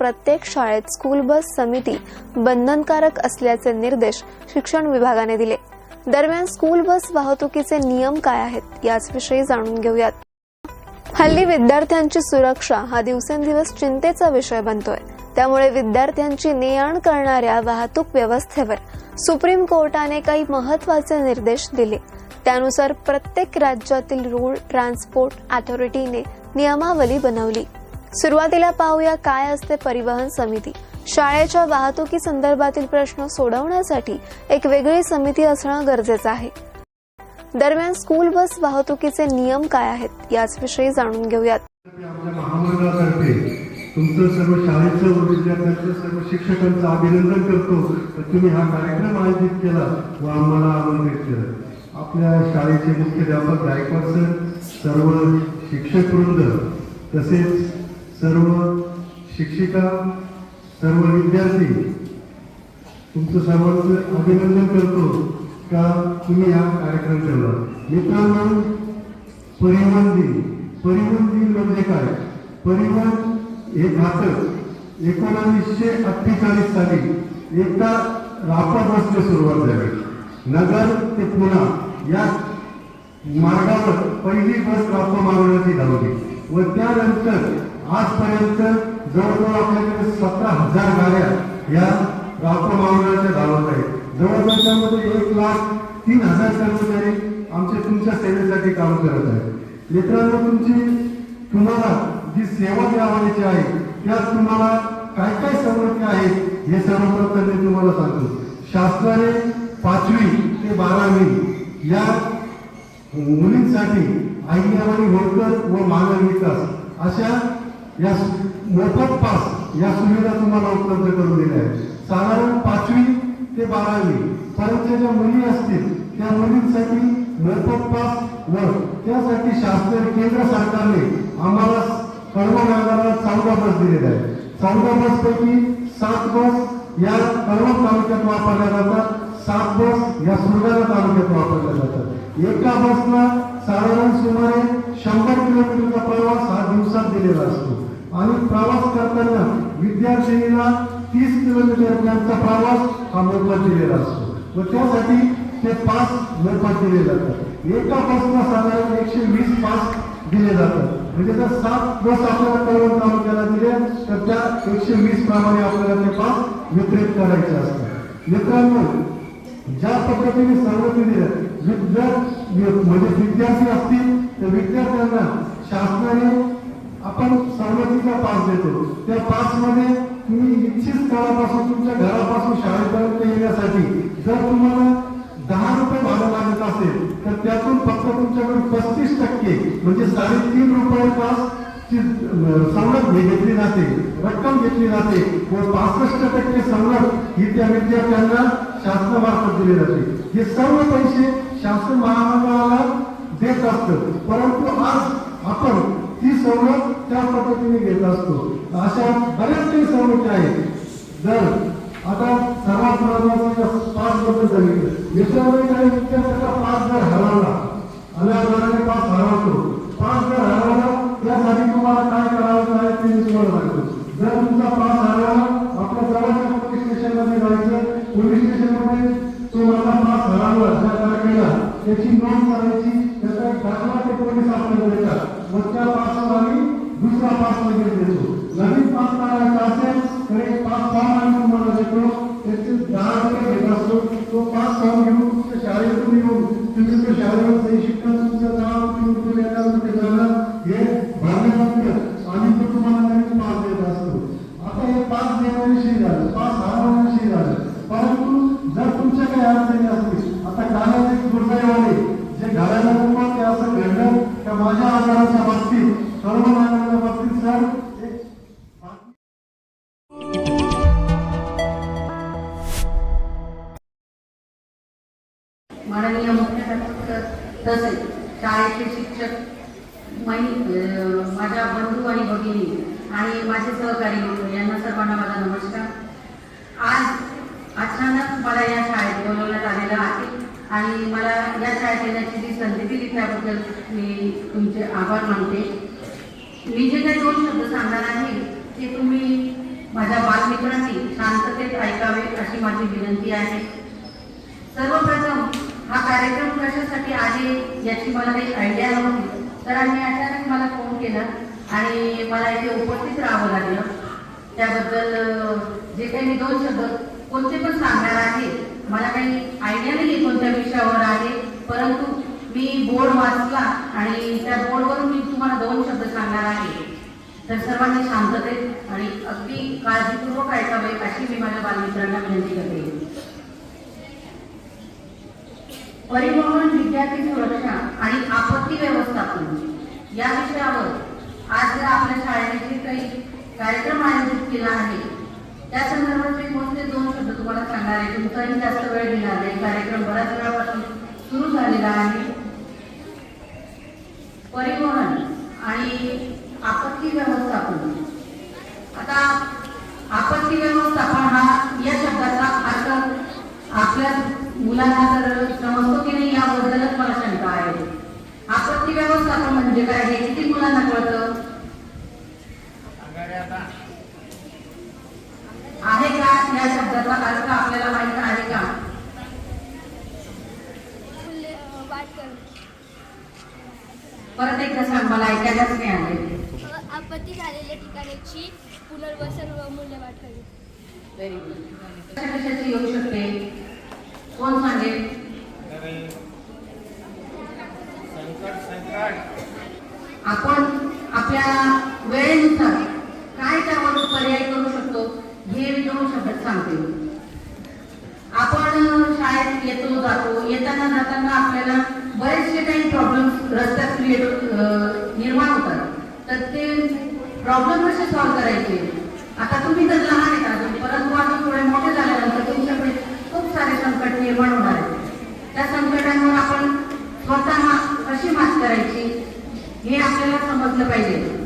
प्रत्येक शाळेत school bus समिती बंधनकारक असल्याचे निर्देश शिक्षण विभागाने दिले. दरम्यान स्कूल बस वाहतुकीचे नियम काय आहेत याचविषयी जाणून घेऊयात. हल्ली विद्यार्थ्यांची सुरक्षा हा दिवसेंदिवस चिंतेचा विषय बनतोय. त्यामुळे विद्यार्थ्यांची ने आण करणाऱ्या वाहतूक व्यवस्थेवर सुप्रीम कोर्टाने काही महत्त्वाचे निर्देश दिले. त्यानुसार प्रत्येक राज्यातील रोड ट्रान्सपोर्ट अथॉरिटीने नियमावली बनवली. सुरुवातीला पाहूया काय असते परिवहन समिती. शाळेच्या वाहतुकी संदर्भातील प्रश्न सोडवण्यासाठी एक वेगळी समिती असणं गरजेचं आहे. दरम्यान स्कूल बस वाहतुकीचे नियम काय आहेत याचविषयी जाणून घेऊयात. तुमचं सर्व शाळेचं व विद्यार्थ्यांचं सर्व शिक्षकांचं अभिनंदन करतो. तर तुम्ही हा कार्यक्रम आयोजित केला व आम्हाला आमंत्रित केलं. आपल्या शाळेचे मुख्याध्यापक गायकवाड सर सर्व शिक्षक वृंद तसेच सर्व शिक्षिका सर्व विद्यार्थी तुमचं सर्वांचं अभिनंदन करतो का तुम्ही हा कार्यक्रम ठेवला मित्रांनो परिवहन दिन. परिवहन दिन म्हणजे काय? परिवहन हे घातक एकोणावीसशे अठ्ठेचाळीस साली एकदा रापा बसने सुरुवात झाली. नगर ते पुणा या मार्गावर पहिली बस रापा मारवण्याची धावली. व त्यानंतर आजपर्यंत जवळजवळ आपल्याकडे सतरा हजार गाड्या या रापा महामंडळाच्या धावत आहेत. जवळजवळ त्यामध्ये एक लाख तीन हजार कर्मचारी आमच्या तुमच्या सेवेसाठी काम करत आहेत. मित्रांनो तुमची तुम्हाला जी सेवा द्यावायची आहे त्यात तुम्हाला काय काय सवलती आहेत हे सर्वप्रथम मी तुम्हाला सांगतो. शासनाने पाचवी ते बारावी या मुलींसाठी आईयावानी होळकर व मानव विकास अशा या मोफत पास या सुविधा तुम्हाला उपलब्ध करून दिल्या आहेत. साधारण पाचवी ते बारावी परंतु ज्या मुली असतील त्या मुलींसाठी मोफत पास व त्यासाठी शासन केंद्र सरकारने आम्हाला कळवा मार्गाला चौदा बस दिलेल्या आहेत. चौदा बस पैकी सात बस या कळवण तालुक्यात वापरल्या जातात सात बस या सुरगाणा तालुक्यात वापरल्या जातात. एका बसला साधारण सुमारे शंभर किलोमीटरचा प्रवास हा दिवसात दिलेला असतो. आणि प्रवास करताना विद्यार्थिनीला तीस किलोमीटर त्यांचा प्रवास हा मोफत दिलेला असतो. व त्यासाठी ते पास मोफत दिले जातात. एका बसला साधारण एकशे वीस पास दिले जातात. म्हणजे जर सात बस आपल्याला कळवून तालुक्याला दिले तर त्या एकशे वीस प्रमाणे आपल्याला ते पास वितरित करायचे असतात. मित्रांनो ज्या पद्धतीने सवलती दिल्या म्हणजे विद्यार्थी असतील तर विद्यार्थ्यांना शासनाने आपण सवलतीचा पास देतो. त्या पासमध्ये तुम्ही इच्छित स्थळापासून तुमच्या घरापासून शाळेपर्यंत येण्यासाठी जर तुम्हाला दहा रुपये भाडं लागत असेल तर त्यातून फक्त तुमच्याकडून पस्तीस टक्के म्हणजे साडेतीन रुपये पास ची सवलत घेतली जाते रक्कम घेतली जाते व पासष्ट टक्के सवलत ही त्या विद्यार्थ्यांना शासनामार्फत दिली जाते. हे सर्व पैसे शासन महामंडळाला देत असतं. परंतु आज आपण ती सवलत त्या पद्धतीने घेत असतो. अशा बऱ्याच काही सवलती आहेत. जर आता सर्वात महत्वाचं पाच बद्दल सांगितलं. याच्यामध्ये काही विद्यार्थ्याचा पाच जर हरवला अनावरणाने पाच हरवतो. पाच जर हरवला त्यासाठी तुम्हाला काय करावं काय ते मी तुम्हाला सांगतो. जर तुमचा पास हरवला आपल्या जवळच्या पोलीस स्टेशनमध्ये जायचं पोलीस स्टेशनमध्ये तुम्हाला पास हरवला त्या त्याची नोंद करायची त्याचा दाखला ते पोलीस आपल्याला देतात. मग पासवर आम्ही दुसरा पास वगैरे देतो. नवीन पास काढायचा असेल तर एक पास फॉर्म आम्ही तुम्हाला देतो. त्याचे दहा रुपये घेत असतो. तो पास फॉर्म घेऊन तुमच्या शाळेतून येऊन तुम्ही त्या शाळेवर सही शिकता तुमचं नाव शाळेचे शिक्षक मै- माझ्या बंधू आणि भगिनी आणि माझे सहकारी मित्र यांना सर्वांना माझा नमस्कार. आज अचानक मला या शाळेत बोलवण्यात आलेलं आहे आणि मला या शाळेत येण्याची जी संधी दिली त्याबद्दल मी तुमचे आभार मानते. मी जे काही दोन शब्द सांगणार आहे ते तुम्ही माझ्या बालमित्रांनी शांततेत ऐकावे अशी माझी विनंती आहे. सर्वप्रथम हा कार्यक्रम कशासाठी आहे याची मला काही आयडिया नव्हती. तर आम्ही अचानक मला फोन केला आणि मला इथे उपस्थित राहावं लागलं. त्याबद्दल जे काही मी दोन शब्द कोणते पण सांगणार आहे मला काही आयडिया नाही कोणत्या विषयावर आहे. परंतु मी बोर्ड वाचला आणि त्या बोर्डवरून मी तुम्हाला दोन शब्द सांगणार आहे. तर सर्वांनी शांततेत आणि अगदी काळजीपूर्वक ऐकावे अशी मी माझ्या बालमित्रांना विनंती करते. परिवहन विद्यार्थी सुरक्षा आणि आपत्ती व्यवस्थापन. या विषयावर आज जर आपल्या शाळेने जे काही कार्यक्रम आयोजित केला आहे त्या संदर्भात मी कोणते दोन शब्द तुम्हाला सांगणार आहे. तुमचाही जास्त वेळ घेणार नाही. कार्यक्रम बऱ्याच वेळापासून सुरू झालेला आहे. परिवहन आणि आपत्ती व्यवस्थापन. आता आपत्ती व्यवस्थापन हा या शब्दाचा अर्थ आपल्या मुलांना जर समजतो की नाही याबद्दलच मला शंका आहे आपत्ती व्यवस्थापन म्हणजे काय? हे किती मुलांना कळतं? आहे का या शब्दाचा अर्थ आपल्याला माहीत आहे का? परत एकदा सांग मला ऐकायलाच नाही आले आपत्ती झालेल्या ठिकाणाची पुनर्वसन व मूल्यवाट करणे व्हेरी गुड कशाची येऊ शकते? कोण सांगेल? आपण आपल्या वेळेनुसार काय त्यावर पर्याय करू शकतो हे मी दोन शब्दात सांगते. आपण शाळेत येतो जातो येताना जाताना आपल्याला बरेचसे काही प्रॉब्लेम रस्त्यात क्रिएट निर्माण होतात. तर ते प्रॉब्लेम कसे सॉल्व्ह करायचे? आता तुम्ही तर लहान आहे का परंतु आता थोडे मोठे झाल्यानंतर तुमच्याकडे खूप सारे संकट निर्माण होणार आहेत. त्या संकटांवर आपण स्वतः कशी मात करायची हे आपल्याला समजलं पाहिजे.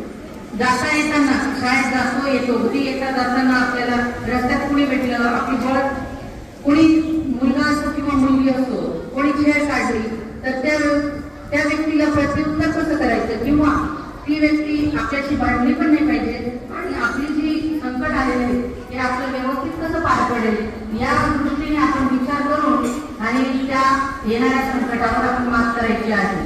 जाता येताना शाळेत जातो येतो घरी येता जाताना आपल्याला रस्त्यात कुणी भेटलं आपली बळ कोणी मुलगा असो किंवा मुलगी असो कोणी खेळ काढली तर त्या त्या व्यक्तीला प्रत्युत्तर कसं करायचं? किंवा ती व्यक्ती आपल्याशी भांडली पण नाही पाहिजे आणि आपली जी संकट आलेले हे ते आपलं व्यवस्थित कसं पार पडेल? या दृष्टीने आपण विचार करून आणि त्या येणाऱ्या संकटावर आपण मात करायची आहे.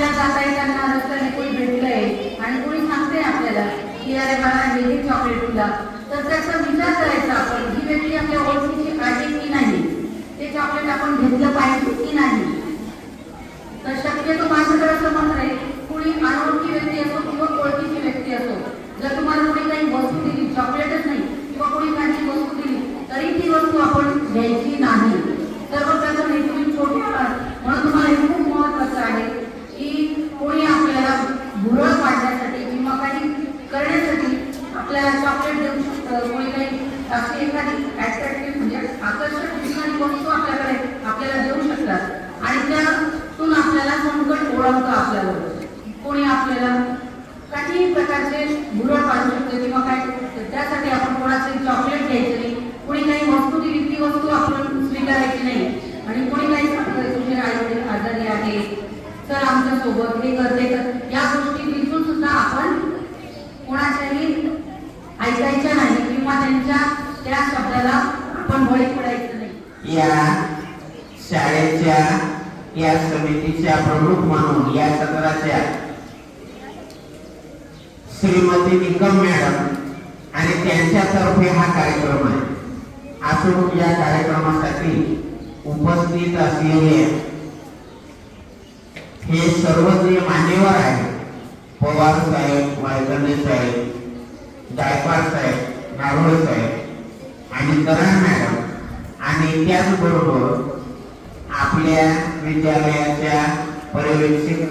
आपल्याला जाता येताना रस्त्याने कोणी भेटलंय आणि कोणी सांगते आपल्याला की अरे मला हे चॉकलेट तुला. तर त्याचा विचार करायचा आपण ही व्यक्ती आपल्या ओळखीची आहे की नाही? ते चॉकलेट आपण घेतलं पाहिजे की नाही? तर शक्यतो माझ्याकडे असं मत आहे कुणी अनोळखी व्यक्ती असो किंवा ओळखीची व्यक्ती असो जर तुम्हाला कोणी काही वस्तू दिली चॉकलेटच नाही किंवा कोणी काही वस्तू दिली तरी ती वस्तू आपण घ्यायची नाही सर्वप्रथम हे तुम्ही छोटे आहात म्हणून तुम्हाला हे खूप महत्वाचं आहे की कोणी आपल्याला भुरळ पाडण्यासाठी किंवा काही करण्यासाठी आपल्याला चॉकलेट देऊ शकतं कोणी काही अशी एखादी अट्रॅक्टिव्ह म्हणजे आकर्षक दिसणारी वस्तू आपल्याकडे आपल्याला देऊ शकतात आणि त्यातून आपल्याला संकट ओळखतं आपल्यावर कोणी आपल्याला काही प्रकारचे भुरळ पाडू शकते किंवा काय तर त्यासाठी आपण कोणाचे चॉकलेट घ्यायचे नाही कोणी काही वस्तू दिली ती वस्तू आपण स्वीकारायची नाही आणि कोणी काही सांगतं तुझे आई वडील आजारी आहे तर आमच्यासोबत हे करते. तर या गोष्टी बिलकुल सुद्धा आपण कोणाच्याही ऐकायच्या नाही किंवा त्यांच्या त्या शब्दाला आपण बळी पडायचं नाही. या शाळेच्या या समितीच्या प्रमुख म्हणून या सत्राच्या श्रीमती निकम मॅडम आणि त्यांच्यातर्फे हा कार्यक्रम आहे. असून या कार्यक्रमासाठी उपस्थित असलेले हे सर्व जे मान्यवर आहेत पवार साहेब वायकर्णे साहेब गायकवाड साहेब नारोळे साहेब आणि करण मॅडम आणि त्याचबरोबर आपल्या विद्यालयाच्या पर्यवेक्षक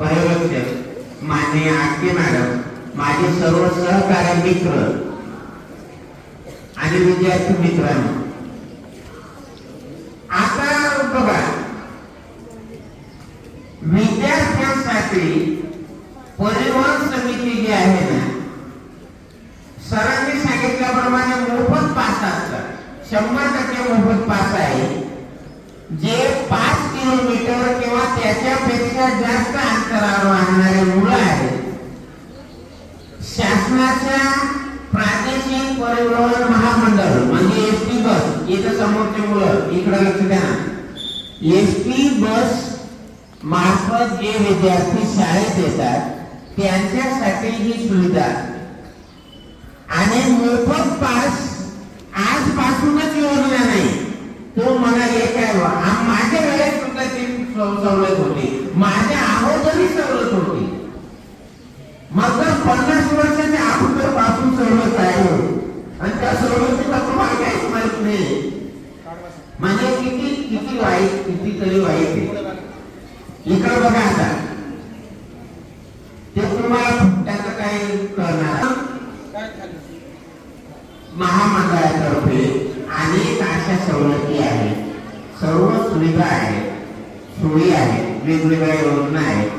पर्यवेक्षक माननीय आटके मॅडम माझे सर्व सहकार्य मित्र आणि विद्यार्थी मित्रांनो आता बघा विद्यार्थ्यांसाठी परिवहन समिती जी आहे ना सरांनी सांगितल्याप्रमाणे मोफत पास असतात शंभर टक्के मोफत पास आहे. जे पाच किलोमीटर किंवा त्याच्यापेक्षा जास्त अंतरावर वाहणारे मुलं आहेत शासनाच्या प्रादेशिक परिवहन महामंडळ म्हणजे एस टी बस इथं समोरचे मुलं इकडे लक्ष द्या एस टी बस मार्फत जे विद्यार्थी शाळेत येतात त्यांच्यासाठी ही सुविधा. आणि मोफत पास आजपासूनच योजना नाही. तो मला एक आहे माझ्या वेळेस सुद्धा ती सवलत होती. माझ्या अगोदरही सवलत होती. मग पन्नास वर्षाच्या अगोदरपासून सवलत आहे आणि त्या सवलतीचा तुम्हाला काहीच माहीत नाही. म्हणजे किती किती वाईट किती तरी वाईट आहे. इकडे बघा आता. ते तुम्हाला त्याचं काही करणार महामंडळातर्फे अनेक अशा सवलती आहेत. सर्व सुविधा आहेत. सोयी आहेत. वेगवेगळ्या योजना आहेत.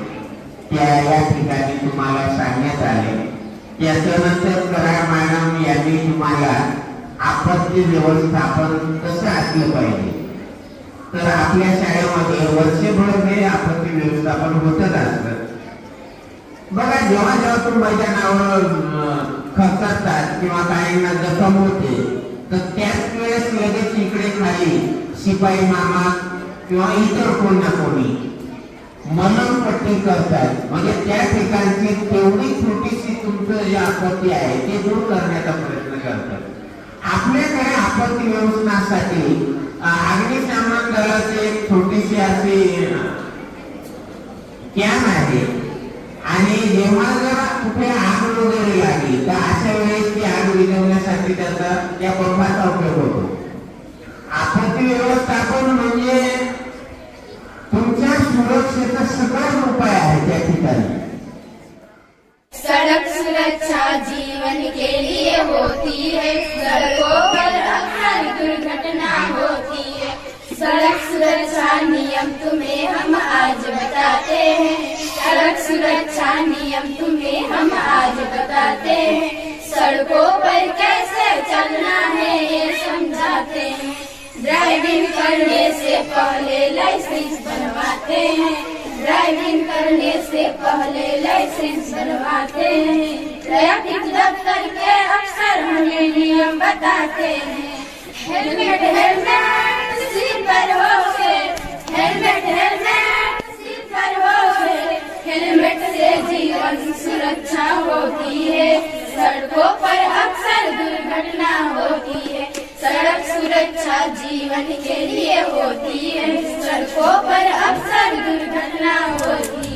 त्या या ठिकाणी तुम्हाला सांगण्यात आले. त्याच्यानंतर कराड मॅडम यांनी तुम्हाला आपत्ती व्यवस्थापन कसं असलं पाहिजे? तर आपल्या शाळेमध्ये वर्षभर हे आपत्ती व्यवस्थापन होतच असतं. बघा जेव्हा जेव्हा तुम्ही मैदानावर खचतात किंवा काहींना जखम होते तर त्याच वेळेस लगेच इकडे खाली शिपाई मामा किंवा इतर कोण ना कोणी मननपट्टी करतात. म्हणजे त्या ठिकाणची तेवढी छोटीशी तुमचं जे आपत्ती आहे ते दूर करण्याचा प्रयत्न करतात. आपल्याकडे आपत्ती व्यवस्थासाठी अं, अग्निशमन दलाची एक छोटीशी अशी अं, कॅन आहे. आणि जेव्हा जर कुठे आग वगैरे लागली तर अशा वेळेस ती आग विजवण्यासाठी त्याचा त्या पंपाचा उपयोग होतो. आपत्ती व्यवस्थापन म्हणजे तुमच्या सुरक्षेचा सगळाच उपाय आहे त्या ठिकाणी. सड़क सुरक्षा जीवन के लिए होती है। सड़कों पर अक्सर दुर्घटना होती है। सड़क सुरक्षा नियम तुम्हें हम आज बताते हैं। सड़क सुरक्षा नियम तुम्हें हम आज बताते हैं। सड़कों पर कैसे चलना है ये समझाते हैं। ड्राइविंग करने से पहले लाइसेंस बनवाते हैं। ड्राइविंग करने से पहले लाइसेंस बनवाते हैं। ट्रैफिक दफ्तर के अफसर हमें नियम बताते हैं। हेलमेट हेलमेट सीट पर हो के हेलमेट हेलमेट सीट पर हो के हेलमेट से जीवन सुरक्षा होती है। सड़कों पर अक्सर दुर्घटना होती है। सड़क सुरक्षा जीवन के लिए होती है। सड़कों पर अक्सर दुर्घटना होती